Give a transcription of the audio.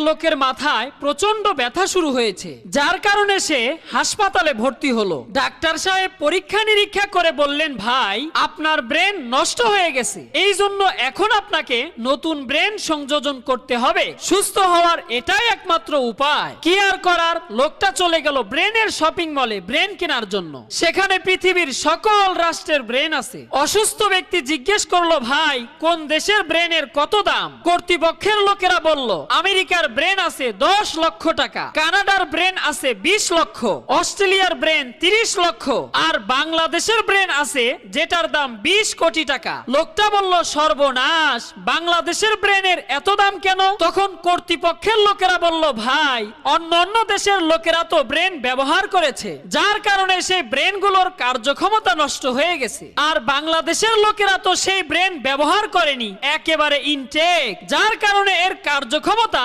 লোকের মাথায় প্রচণ্ড ব্যথা শুরু হয়েছে। যার কারণে সে হাসপাতালে ভর্তি হলো। ডাক্তার সাহেব পরীক্ষা নিরীক্ষা করে বললেন, ভাই, আপনার ব্রেন নষ্ট হয়ে গেছে। এই জন্য এখন আপনাকে নতুন ব্রেন সংযোজন করতে হবে। সুস্থ হওয়ার এটাই একমাত্র উপায়। কি আর করার? লোকটা চলে গেল ব্রেনের শপিং মলে ব্রেন কেনার জন্য। সেখানে পৃথিবীর সকল রাষ্ট্রের ব্রেন আছে। অসুস্থ ব্যক্তি জিজ্ঞেস করল, ভাই, কোন দেশের ব্রেনের কত দাম? কর্তৃপক্ষের লোকেরা বলল, আমেরিকার ব্রেন আছে দশ লক্ষ টাকা, কানাডার ব্রেন আছে বিশ লক্ষ, অস্ট্রেলিয়ার ব্রেন তিরিশ লক্ষ, আর বাংলাদেশের ব্রেন আছে যেটার দাম বিশ কোটি টাকা। লোকটা বলল, সর্বনাশ, বাংলাদেশের ব্রেনের এত দাম কেন? তখন কর্তৃপক্ষের লোকেরা বলল, ভাই, অন্য অন্য দেশের লোকেরা তো ব্রেন ব্যবহার করেছে, যার কারণে সেই ব্রেনগুলোর কার্যক্ষমতা নষ্ট হয়ে গেছে। আর বাংলাদেশের লোকেরা তো সেই ব্রেন ব্যবহার করেনি, একেবারে ইনটেক, যার কারণে এর কার্যক্ষমতা